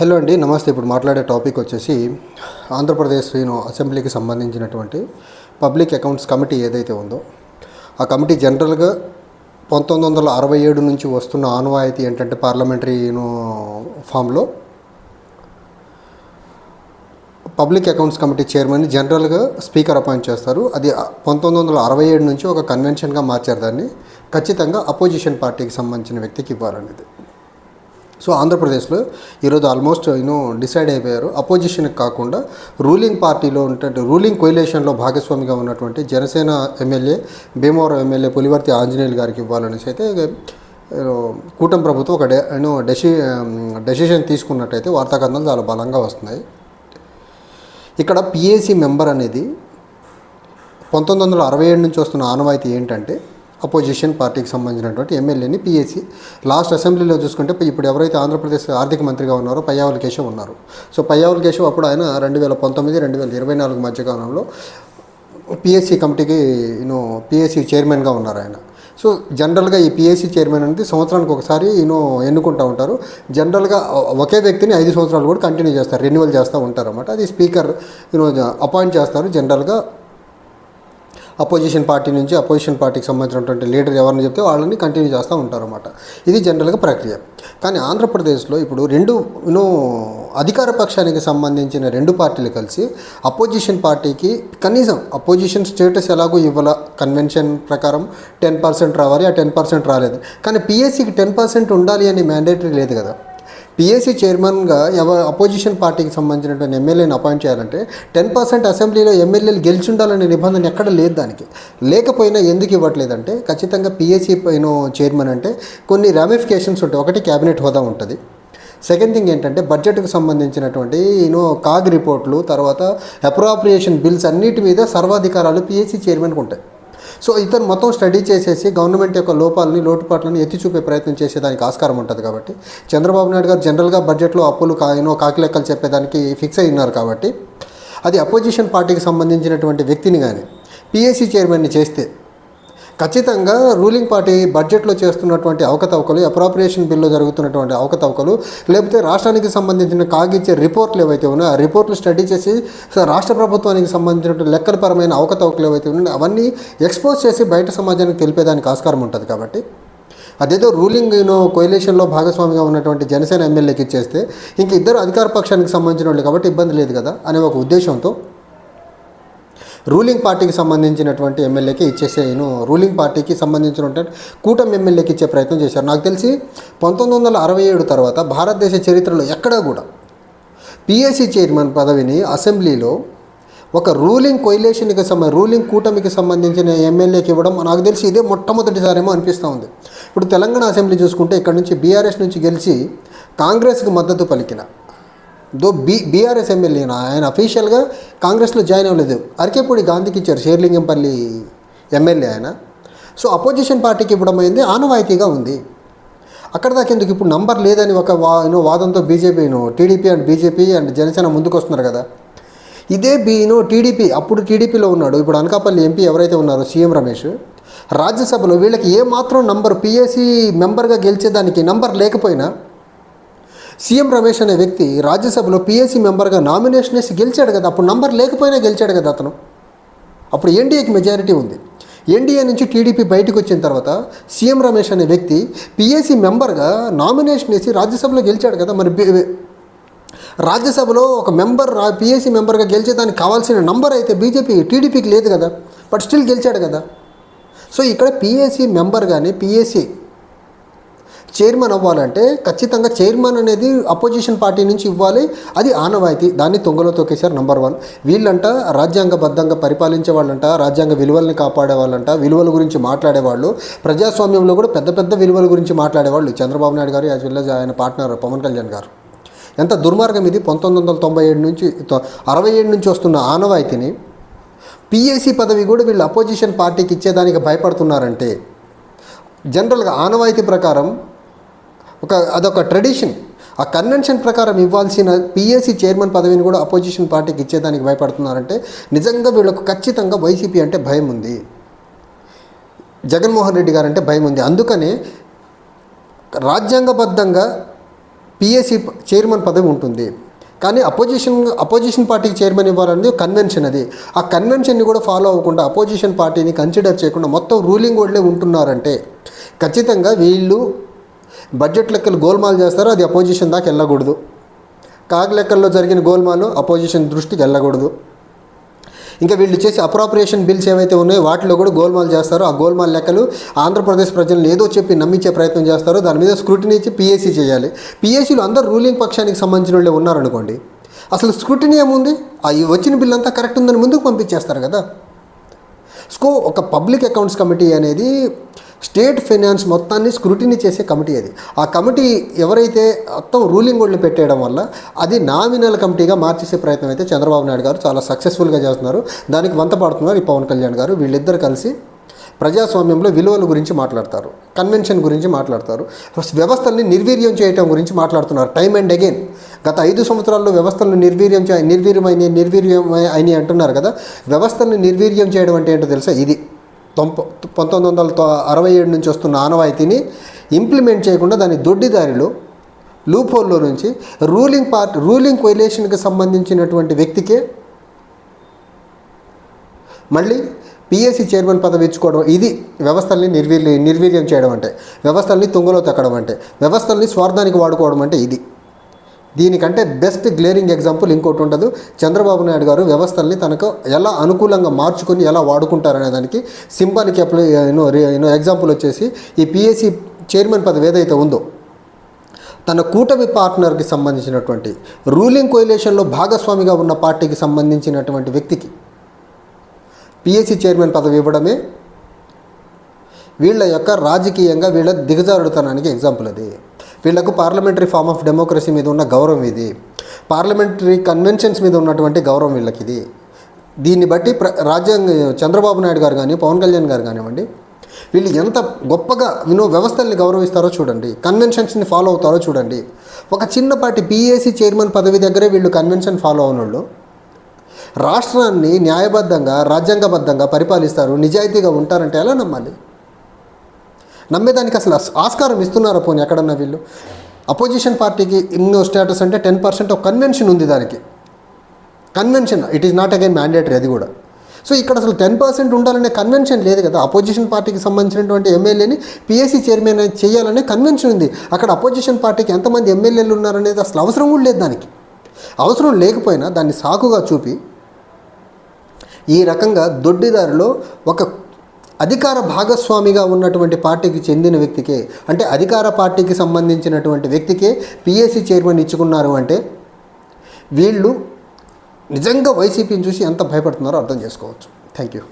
Hello అండి నమస్తే. ఇప్పుడు మాట్లాడే టాపిక్ వచ్చేసి ఆంధ్రప్రదేశ్ యూనో అసెంబ్లీకి సంబంధించినటువంటి పబ్లిక్ అకౌంట్స్ కమిటీ ఏదైతే ఉందో ఆ కమిటీ జనరల్గా పంతొమ్మిది వందల అరవై ఏడు నుంచి వస్తున్న ఆనవాయితీ ఏంటంటే పార్లమెంటరీ యూనో ఫామ్లో పబ్లిక్ అకౌంట్స్ కమిటీ చైర్మన్ జనరల్గా స్పీకర్ అపాయింట్ చేస్తారు. అది పంతొమ్మిది వందల అరవై ఏడు నుంచి ఒక కన్వెన్షన్గా మార్చారు దాన్ని. ఖచ్చితంగా అపోజిషన్ పార్టీకి సంబంధించిన వ్యక్తికి ఇవ్వాలనేది. సో ఆంధ్రప్రదేశ్లో ఈరోజు ఆల్మోస్ట్ యూనో డిసైడ్ అయిపోయారు. అపోజిషన్కి కాకుండా రూలింగ్ పార్టీలో ఉన్నటువంటి రూలింగ్ కొయిలేషన్లో భాగస్వామిగా ఉన్నటువంటి జనసేన ఎమ్మెల్యే భీమవరం ఎమ్మెల్యే పులివర్తి ఆంజనేయులు గారికి ఇవ్వాలనేసి అయితే కూటమి ప్రభుత్వం ఒక డె యూనో డెసి um, డెసిషన్ తీసుకున్నట్టయితే వార్తాకథనాలు చాలా బలంగా వస్తున్నాయి. ఇక్కడ పిఏసి మెంబర్ అనేది పంతొమ్మిది వందల అరవై ఏడు నుంచి వస్తున్న ఆనవాయితీ ఏంటంటే అపోజిషన్ పార్టీకి సంబంధించినటువంటి ఎమ్మెల్యేని పిఎస్సి లాస్ట్ అసెంబ్లీలో చూసుకుంటే ఇప్పుడు ఎవరైతే ఆంధ్రప్రదేశ్ ఆర్థిక మంత్రిగా ఉన్నారో పయ్యావుల కేశవ్ ఉన్నారు. సో పయ్యావుల కేశవ్ అప్పుడు ఆయన రెండు వేల పంతొమ్మిది రెండు వేల ఇరవై నాలుగు మధ్యకాలంలో పిఎస్సి కమిటీకి యూనో పిఎస్సి చైర్మన్గా ఉన్నారు ఆయన. సో జనరల్గా ఈ పిఎస్సి చైర్మన్ అనేది సంవత్సరానికి ఒకసారి యూనో ఎన్నుకుంటూ ఉంటారు. జనరల్గా ఒకే వ్యక్తిని ఐదు సంవత్సరాలు కూడా కంటిన్యూ చేస్తారు రెన్యువల్ చేస్తూ ఉంటారు అనమాట అది స్పీకర్ యూనో అపాయింట్ చేస్తారు జనరల్గా. అపోజిషన్ పార్టీ నుంచి అపోజిషన్ పార్టీకి సంబంధించినటువంటి లీడర్ ఎవరిని చెప్తే వాళ్ళని కంటిన్యూ చేస్తూ ఉంటారన్నమాట. ఇది జనరల్గా ప్రక్రియ. కానీ ఆంధ్రప్రదేశ్లో ఇప్పుడు రెండు యూనో అధికార పక్షానికి సంబంధించిన రెండు పార్టీలు కలిసి అపోజిషన్ పార్టీకి కనీసం అపోజిషన్ స్టేటస్ ఎలాగో ఇవ్వాల కన్వెన్షన్ ప్రకారం టెన్ పర్సెంట్ రావాలి ఆ టెన్ పర్సెంట్ రాలేదు. కానీ పిఎస్సికి టెన్ పర్సెంట్ ఉండాలి అనే మ్యాండేటరీ లేదు కదా. పిఎస్సి చైర్మన్గా ఎవరు అపోజిషన్ పార్టీకి సంబంధించినటువంటి ఎమ్మెల్యేని అపాయింట్ చేయాలంటే టెన్ పర్సెంట్ అసెంబ్లీలో ఎమ్మెల్యేలు గెలిచి ఉండాలనే నిబంధన ఎక్కడ లేదు దానికి. లేకపోయినా ఎందుకు ఇవ్వట్లేదంటే ఖచ్చితంగా పిఎస్సి పైన చైర్మన్ అంటే కొన్ని రామిఫికేషన్స్ ఉంటాయి. ఒకటి క్యాబినెట్ హోదా ఉంటుంది. సెకండ్ థింగ్ ఏంటంటే బడ్జెట్కు సంబంధించినటువంటి యూనో కాగ్ రిపోర్ట్లు తర్వాత అప్రోప్రియేషన్ బిల్స్ అన్నిటి మీద సర్వాధికారాలు పిఎస్సి చైర్మన్కి ఉంటాయి. సో ఇతను మొత్తం స్టడీ చేసేసి గవర్నమెంట్ యొక్క లోపాలని లోటుపాట్లని ఎత్తి చూపే ప్రయత్నం చేసేదానికి ఆస్కారం ఉంటుంది కాబట్టి. చంద్రబాబు నాయుడు గారు జనరల్గా బడ్జెట్లో అప్పులు కా యూనో కాకి లెక్కలు చెప్పేదానికి ఫిక్స్ అయినారు ఉన్నారు కాబట్టి. అది అపోజిషన్ పార్టీకి సంబంధించినటువంటి వ్యక్తిని కానీ పిఎస్సి చైర్మన్ని చేస్తే ఖచ్చితంగా రూలింగ్ పార్టీ బడ్జెట్లో చేస్తున్నటువంటి అవకతవకలు అప్రాప్రియేషన్ బిల్లో జరుగుతున్నటువంటి అవకతవకలు లేకపోతే రాష్ట్రానికి సంబంధించిన కాగిచ్చే రిపోర్ట్లు ఏవైతే ఉన్నాయో ఆ రిపోర్ట్లు స్టడీ చేసి రాష్ట్ర ప్రభుత్వానికి సంబంధించినటువంటి లెక్కలపరమైన అవకతవకలు ఏవైతే ఉన్నాయో అవన్నీ ఎక్స్పోజ్ చేసి బయట సమాజానికి తెలిపేదానికి ఆస్కారం ఉంటుంది కాబట్టి. అదేదో రూలింగ్ యూనో కోయిలేషన్లో భాగస్వామిగా ఉన్నటువంటి జనసేన ఎమ్మెల్యేకి ఇచ్చేస్తే ఇంక ఇద్దరు అధికార పక్షానికి సంబంధించిన వాళ్ళు కాబట్టి ఇబ్బంది లేదు కదా అనే ఒక ఉద్దేశంతో రూలింగ్ పార్టీకి సంబంధించినటువంటి ఎమ్మెల్యేకి ఇచ్చేసేను రూలింగ్ పార్టీకి సంబంధించినటువంటి కూటమి ఎమ్మెల్యేకి ఇచ్చే ప్రయత్నం చేశారు. నాకు తెలిసి పంతొమ్మిది వందల అరవై ఏడు తర్వాత భారతదేశ చరిత్రలో ఎక్కడా కూడా పిఎస్సి చైర్మన్ పదవిని అసెంబ్లీలో ఒక రూలింగ్ కొయిలేషన్కి సంబ రూలింగ్ కూటమికి సంబంధించిన ఎమ్మెల్యేకి ఇవ్వడం నాకు తెలిసి ఇదే మొట్టమొదటిసారేమో అనిపిస్తూ ఉంది. ఇప్పుడు తెలంగాణ అసెంబ్లీ చూసుకుంటే ఇక్కడ నుంచి బీఆర్ఎస్ నుంచి గెలిచి కాంగ్రెస్కి మద్దతు పలికిన దో బీ బీఆర్ఎస్ ఎమ్మెల్యేనా? ఆయన అఫీషియల్గా కాంగ్రెస్లో జాయిన్ అవ్వలేదు. అరకేపూడి గాంధీకి ఇచ్చారు షేర్లింగంపల్లి ఎమ్మెల్యే ఆయన. సో అపోజిషన్ పార్టీకి ఇవ్వడం అయింది ఆనవాయితీగా ఉంది. అక్కడ దాకా ఎందుకు ఇప్పుడు నంబర్ లేదని ఒక వా you know వాదంతో BJP TDP and BJP and Janasena ముందుకు వస్తున్నారు కదా. ఇదే బీను టీడీపీ అప్పుడు టీడీపీలో ఉన్నాడు. ఇప్పుడు అనకాపల్లి ఎంపీ ఎవరైతే ఉన్నారో సీఎం రమేష్ రాజ్యసభలో వీళ్ళకి ఏ మాత్రం నంబర్ పిఎస్సి మెంబర్గా గెలిచేదానికి నంబర్ లేకపోయినా సీఎం రమేష్ అనే వ్యక్తి రాజ్యసభలో పిఎస్సీ మెంబర్గా నామినేషన్ వేసి గెలిచాడు కదా అప్పుడు నంబర్ లేకపోయినా గెలిచాడు కదా అతను. అప్పుడు ఎన్డీఏకి మెజారిటీ ఉంది. ఎన్డీఏ నుంచి టీడీపీ బయటకు వచ్చిన తర్వాత సీఎం రమేష్ అనే వ్యక్తి పిఎస్సీ మెంబర్గా నామినేషన్ వేసి రాజ్యసభలో గెలిచాడు కదా మరి బి- రాజ్యసభలో ఒక మెంబర్ పిఎస్సీ మెంబర్గా మెంబర్గా గెలిచేదానికి కావాల్సిన నంబర్ అయితే బీజేపీ టీడీపీకి లేదు కదా బట్ స్టిల్ గెలిచాడు కదా. సో ఇక్కడ పిఎస్సీ మెంబర్ కానీ పిఎస్సీ చైర్మన్ అవ్వాలంటే ఖచ్చితంగా చైర్మన్ అనేది అపోజిషన్ పార్టీ నుంచి ఇవ్వాలి. అది ఆనవాయితీ. దాన్ని తొంగలో తొక్కేశారు నంబర్ వన్. వీళ్ళంట రాజ్యాంగబద్ధంగా పరిపాలించే వాళ్ళంట రాజ్యాంగ విలువల్ని కాపాడే వాళ్ళంట విలువల గురించి మాట్లాడేవాళ్ళు. ప్రజాస్వామ్యంలో కూడా పెద్ద పెద్ద విలువల గురించి మాట్లాడేవాళ్ళు. చంద్రబాబు నాయుడు గారు యాజ్ వెల్ ఆయన పార్ట్నర్ పవన్ కళ్యాణ్ గారు. ఎంత దుర్మార్గం ఇది. పంతొమ్మిది వందల తొంభై ఏడు నుంచి తొ- అరవై ఏడు నుంచి వస్తున్న ఆనవాయితీని పిఎస్సి పదవి కూడా వీళ్ళు అపోజిషన్ పార్టీకి ఇచ్చేదానికి భయపడుతున్నారంటే జనరల్గా ఆనవాయితీ ప్రకారం ఒక అదొక ట్రెడిషన్ ఆ కన్వెన్షన్ ప్రకారం ఇవ్వాల్సిన పిఎస్సి చైర్మన్ పదవిని కూడా అపోజిషన్ పార్టీకి ఇచ్చేదానికి భయపడుతున్నారంటే నిజంగా వీళ్ళకు ఖచ్చితంగా వైసీపీ అంటే భయం ఉంది. జగన్మోహన్ రెడ్డి గారు అంటే భయం ఉంది. అందుకనే రాజ్యాంగబద్ధంగా పిఎస్సి చైర్మన్ పదవి ఉంటుంది. కానీ అపోజిషన్ అపోజిషన్ పార్టీకి చైర్మన్ ఇవ్వాలనేది కన్వెన్షన్ అది. ఆ కన్వెన్షన్ని కూడా ఫాలో అవ్వకుండా అపోజిషన్ పార్టీని కన్సిడర్ చేయకుండా మొత్తం రూలింగ్ వాళ్ళే ఉంటున్నారంటే ఖచ్చితంగా వీళ్ళు బడ్జెట్ లెక్కలు గోల్మాల్ చేస్తారో అది అపోజిషన్ దాకా వెళ్ళకూడదు. కాగ్ లెక్కల్లో జరిగిన గోల్మాలు అపోజిషన్ దృష్టికి వెళ్ళకూడదు. ఇంకా వీళ్ళు చేసే అప్రాపరియేషన్ బిల్స్ ఏవైతే ఉన్నాయో వాటిలో కూడా గోల్మాల్ చేస్తారో ఆ గోల్మాల్ లెక్కలు ఆంధ్రప్రదేశ్ ప్రజలను ఏదో చెప్పి నమ్మించే ప్రయత్నం చేస్తారో దాని మీద స్క్రూటినీ ఇచ్చి పిఎస్సీ చేయాలి. పిఎస్సీలో అందరూ రూలింగ్ పక్షానికి సంబంధించిన వాళ్ళే ఉన్నారనుకోండి అసలు స్క్రూటినీ ఏముంది? ఆ వచ్చిన బిల్ అంతా కరెక్ట్ ఉందని ముందుకు పంపించేస్తారు కదా. స్కో ఒక పబ్లిక్ అకౌంట్స్ కమిటీ అనేది స్టేట్ ఫైనాన్స్ మొత్తాన్ని స్క్రూటినీ చేసే కమిటీ అది. ఆ కమిటీ ఎవరైతే మొత్తం రూలింగ్ వాళ్ళు పెట్టేయడం వల్ల అది నామినల్ కమిటీగా మార్చేసే ప్రయత్నం అయితే చంద్రబాబు నాయుడు గారు చాలా సక్సెస్ఫుల్గా చేస్తున్నారు. దానికి వంత పాడుతున్నారు ఈ పవన్ కళ్యాణ్ గారు. వీళ్ళిద్దరు కలిసి ప్రజాస్వామ్యంలో విలువల గురించి మాట్లాడతారు. కన్వెన్షన్ గురించి మాట్లాడతారు. వ్యవస్థల్ని నిర్వీర్యం చేయటం గురించి మాట్లాడుతున్నారు. టైం అండ్ అగైన్ గత ఐదు సంవత్సరాల్లో వ్యవస్థలను నిర్వీర్యం చే నిర్వీర్యమైన నిర్వీర్యం అని అంటున్నారు కదా. వ్యవస్థల్ని నిర్వీర్యం చేయడం అంటే ఏంటో తెలుసా? ఇది. తొంప పంతొమ్మిది వందల తొ- అరవై ఏడు నుంచి వస్తున్న ఆనవాయితీని ఇంప్లిమెంట్ చేయకుండా దాని దొడ్డిదారిలో లూపోల్లో నుంచి రూలింగ్ పార్ట్ రూలింగ్ కొయిలేషన్కి సంబంధించినటువంటి వ్యక్తికే మళ్ళీ పిఎస్సి చైర్మన్ పదవి ఇచ్చుకోవడం ఇది వ్యవస్థల్ని నిర్వీర్య నిర్వీర్యం చేయడం అంటే వ్యవస్థల్ని తుంగలో తక్కడం అంటే వ్యవస్థల్ని స్వార్థానికి వాడుకోవడం అంటే ఇది. దీనికంటే బెస్ట్ గ్లేరింగ్ ఎగ్జాంపుల్ ఇంకోటి ఉండదు. చంద్రబాబు నాయుడు గారు వ్యవస్థల్ని తనకు ఎలా అనుకూలంగా మార్చుకొని ఎలా వాడుకుంటారనే దానికి సింబాలిక్ అప్లై యూనో ఎగ్జాంపుల్ వచ్చేసి ఈ పిఎస్సి చైర్మన్ పదవి ఏదైతే ఉందో తన కూటమి పార్ట్నర్కి సంబంధించినటువంటి రూలింగ్ కోయిలేషన్లో భాగస్వామిగా ఉన్న పార్టీకి సంబంధించినటువంటి వ్యక్తికి పిఎస్సి చైర్మన్ పదవి ఇవ్వడమే వీళ్ళ యొక్క రాజకీయంగా వీళ్ళ దిగజారుడుతనానికి ఎగ్జాంపుల్ అది. వీళ్ళకు పార్లమెంటరీ ఫార్మ్ ఆఫ్ డెమోక్రసీ మీద ఉన్న గౌరవం ఇది. పార్లమెంటరీ కన్వెన్షన్స్ మీద ఉన్నటువంటి గౌరవం వీళ్ళకి ఇది దీన్ని బట్టి ప్ర రాజ్యాంగ చంద్రబాబు నాయుడు గారు కానీ పవన్ కళ్యాణ్ గారు కానివ్వండి వీళ్ళు ఎంత గొప్పగా వినో వ్యవస్థల్ని గౌరవిస్తారో చూడండి కన్వెన్షన్స్ని ఫాలో అవుతారో చూడండి. ఒక చిన్నపాటి పిఏసీ చైర్మన్ పదవి దగ్గరే వీళ్ళు కన్వెన్షన్ ఫాలో అవునోళ్ళు. రాష్ట్రాన్ని న్యాయబద్ధంగా రాజ్యాంగబద్ధంగా పరిపాలిస్తారు నిజాయితీగా ఉంటారంటే ఎలా నమ్మాలి? నమ్మేదానికి అసలు ఆస్కారం ఇస్తున్నారా పోనీ ఎక్కడన్నా వీళ్ళు? అపోజిషన్ పార్టీకి ఇన్నో స్టేటస్ అంటే టెన్ పర్సెంట్ ఒక కన్వెన్షన్ ఉంది దానికి. Convention it is not again mandatory అది కూడా. సో ఇక్కడ అసలు టెన్ పర్సెంట్ ఉండాలనే కన్వెన్షన్ లేదు కదా. అపోజిషన్ పార్టీకి సంబంధించినటువంటి ఎమ్మెల్యేని పిఎస్సీ చైర్మన్ చేయాలనే కన్వెన్షన్ ఉంది. అక్కడ అపోజిషన్ పార్టీకి ఎంతమంది ఎమ్మెల్యేలు ఉన్నారనేది అసలు అవసరం కూడా లేదు దానికి. అవసరం లేకపోయినా దాన్ని సాకుగా చూపి ఈ రకంగా దొడ్డిదారిలో ఒక అధికార భాగస్వామిగా ఉన్నటువంటి పార్టీకి చెందిన వ్యక్తికే అంటే అధికార పార్టీకి సంబంధించినటువంటి వ్యక్తికే పిఎస్సి చైర్మన్ ఇచ్చుకున్నారు అంటే వీళ్ళు నిజంగా వైసీపీని చూసి ఎంత భయపడుతున్నారో అర్థం చేసుకోవచ్చు. Thank you